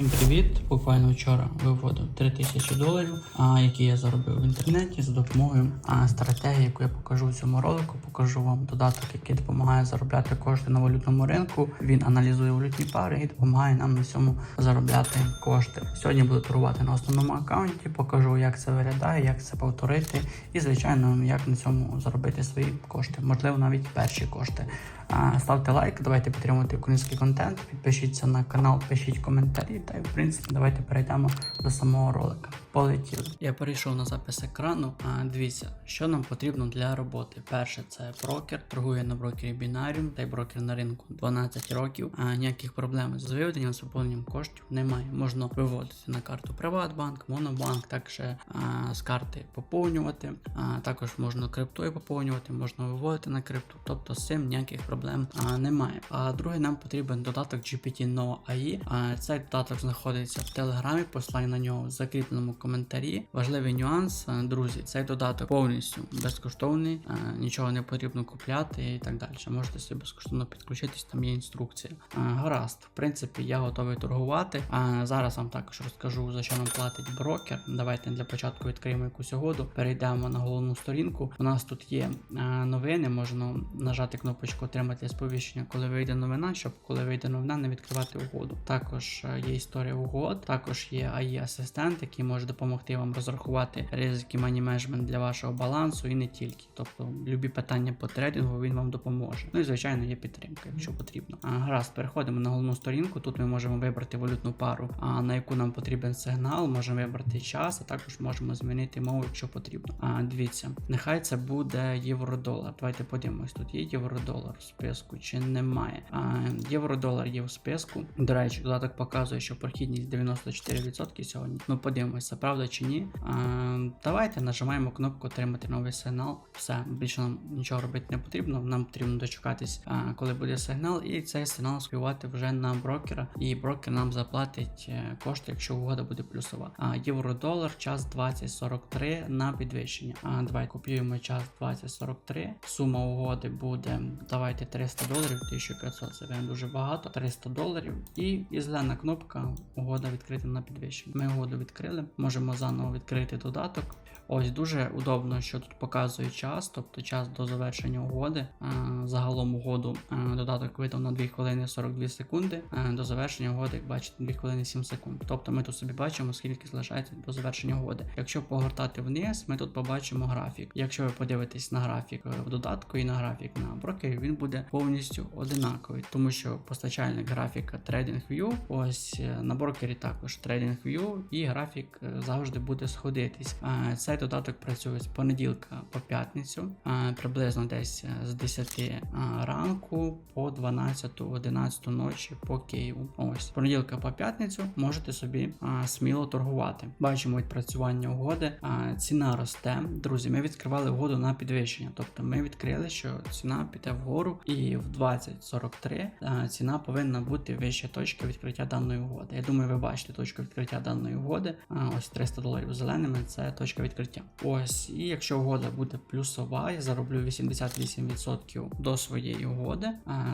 Всім привіт! Буквально вчора виводив 3000 доларів, які я заробив в інтернеті за допомогою стратегії, яку я покажу в цьому ролику. Покажу вам додаток, який допомагає заробляти кошти на валютному ринку. Він аналізує валютні пари і допомагає нам на цьому заробляти кошти. Сьогодні буду торгувати на основному аккаунті, покажу, як це виглядає, як це повторити, і звичайно, як на цьому заробити свої кошти, можливо, навіть перші кошти. Ставте лайк, давайте підтримувати український контент, підпишіться на канал, пишіть коментарі. Та й в принципі давайте перейдемо до самого ролика. Полетіли. Я перейшов на запис екрану. А дивіться, що нам потрібно для роботи. Перше, це брокер, торгує на брокері Binarium, та й брокер на ринку 12 років. А ніяких проблем з виведенням, з поповненням коштів немає. Можна виводити на карту Приватбанк, Монобанк, також а, з карти поповнювати. А, також можна криптою поповнювати, можна виводити на крипту. Тобто з цим ніяких проблем а, немає. А друге, нам потрібен додаток GPT Nova AI. А цей додаток знаходиться в телеграмі, посилання на нього в закріпленому коментарі. Важливий нюанс, друзі, цей додаток повністю безкоштовний, нічого не потрібно купляти і так далі. Можете собі безкоштовно підключитись, там є інструкція. А, гаразд, в принципі, я готовий торгувати. А зараз вам також розкажу за що нам платить брокер. Давайте для початку відкриємо якусь угоду. Перейдемо на головну сторінку. У нас тут є новини, можна нажати кнопочку отримати сповіщення, коли вийде новина, щоб коли вийде новина, не відкривати угоду. Також е, є історія угод, також є AI асистент, який може допомогти вам розрахувати ризики мані менеджмент для вашого балансу і не тільки. Тобто, любі питання по трейдингу він вам допоможе. Ну і звичайно є підтримка, якщо потрібно. А, гаразд, переходимо на головну сторінку. Тут ми можемо вибрати валютну пару, а, на яку нам потрібен сигнал, можемо вибрати час, а також можемо змінити мову, якщо потрібно. А, дивіться, нехай це буде євро-долар. Давайте подивимось, тут є євро-долар в списку чи немає. А, євро-долар є в списку. До речі, додаток показує, що прохідність 94% сьогодні. Ну подивимось, це правда чи ні. А, давайте нажимаємо кнопку отримати новий сигнал. Все, більше нам нічого робити не потрібно. Нам потрібно дочекатись, а, коли буде сигнал, і цей сигнал співати вже на брокера. І брокер нам заплатить е, кошти, якщо угода буде плюсова. А євро-долар, час 20.43 на підвищення. А давай копіюємо час 20.43. Сума угоди буде. Давайте 300 доларів, 1500. Це дуже багато. 300 доларів. І, і зелена кнопка. Угода відкрита на підвищення. Ми угоду відкрили. Можемо заново відкрити додаток. Ось дуже удобно, що тут показує час, тобто час до завершення угоди. Е, Загалом угоду е, додаток видав на 2 хвилини 42 секунди. Е, До завершення угоди, як бачите, 2 хвилини 7 секунд. Тобто ми тут собі бачимо, скільки залишається до завершення угоди. Якщо погортати вниз, ми тут побачимо графік. Якщо ви подивитесь на графік в додатку і на графік на брокері, він буде повністю одинаковий, тому що постачальник графіка TradingView, ось на брокері також TradingView і графік е, завжди буде сходитись. Цей додаток працює з понеділка по п'ятницю, приблизно десь е, з 10 е, ранку по 12-11 ночі по Києву. Ось понеділка по п'ятницю можете собі сміло торгувати. Бачимо відпрацювання угоди. Ціна росте. Друзі, ми відкривали угоду на підвищення. Тобто ми відкрили, що ціна піде вгору, і в 20.43 е, ціна повинна бути вище точки відкриття даної угоди. Я думаю, ви бачите точку відкриття даної угоди. Ось 300 доларів зеленими це точка відкриття. Ось, і якщо угода буде плюсова, я зароблю 88% до своєї угоди.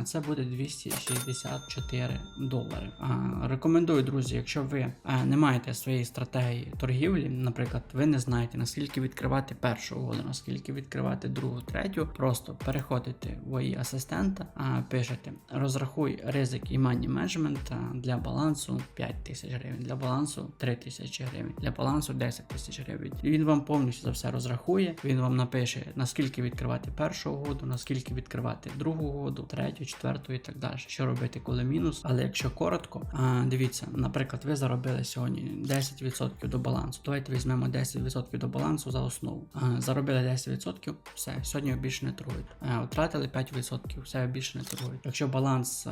Це буде 264 долари. Рекомендую, друзі, якщо ви не маєте своєї стратегії торгівлі, наприклад, ви не знаєте наскільки відкривати першу угоду, наскільки відкривати другу, третю, просто переходите в її асистента, пишете розрахуй ризик і мані менеджмент для балансу 5 тисяч гривень, для балансу 3 тисячі гривень, для балансу 10 тисяч гривень. Він вам повністю за все розрахує. Він вам напише наскільки відкривати першу угоду, наскільки відкривати другу угоду, третю, четверту і так далі. Що робити, коли мінус. Але якщо коротко, дивіться, наприклад, ви заробили сьогодні 10% до балансу. Давайте візьмемо 10% до балансу за основу. Заробили 10%, все, сьогодні більше не торгуєте. Втратили 5%, все більше не торгуєте. Якщо баланс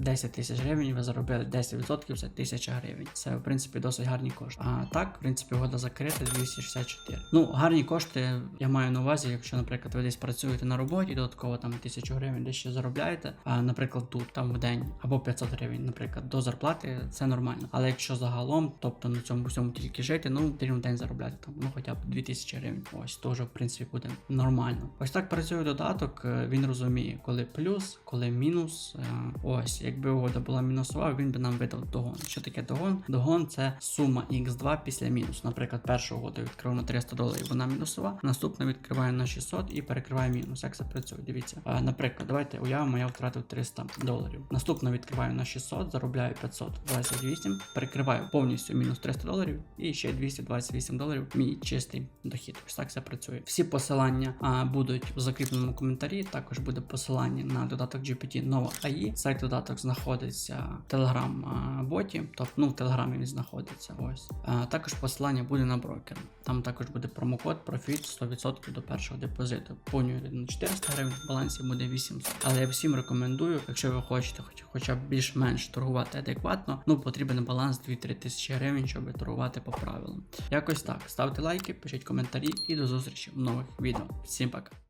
10 тисяч гривень, ви заробили 10%, це 1000 гривень. Це в принципі досить гарні кошти. А так, в принципі, угода закрита 264. Ну, гарні кошти я маю на увазі, якщо, наприклад, ви десь працюєте на роботі, додатково там 1000 гривень десь ще заробляєте. А, наприклад, тут там в день або 500 гривень, наприклад, до зарплати це нормально. Але якщо загалом, тобто на цьому всьому тільки жити, ну потрібно в день заробляти там, ну хоча б 2000 гривень. Ось теж в принципі буде нормально. Ось так працює додаток. е, Він розуміє, коли плюс, коли мінус. Е, Ось, якби угода була мінусова, він би нам видав догон. Що таке догон? Догон це сума x2 після мінус. Наприклад, першу угоду відкрив на 300 доларів, вона мінусова. Наступна відкриваю на 600 і перекриваю мінус. Як це працює? Дивіться. Е, наприклад, давайте уявимо, я втратив 300 доларів. Наступно відкриваю на 600, заробляю 528, перекриваю повністю мінус 300 доларів і ще 228 доларів. Мій чистий дохід. Ось так це працює. Всі посилання а, будуть в закріпленому коментарі. Також буде посилання на додаток GPT Nova AI. Сайт додаток знаходиться в Telegram-боті, тобто ну в Телеграмі він знаходиться. Ось також посилання буде на брокер. Там також буде промокод профіт 100% до першого депозиту. Повнюєте на 400 гривень, в балансі буде 800. Але я всім рекомендую, якщо ви хочете хоч, хоча б більш-менш торгувати адекватно, ну потрібен баланс 2-3 тисячі гривень, щоб торгувати по правилам. Якось так. Ставте лайки, пишіть коментарі і до зустрічі в нових відео. Всім пока.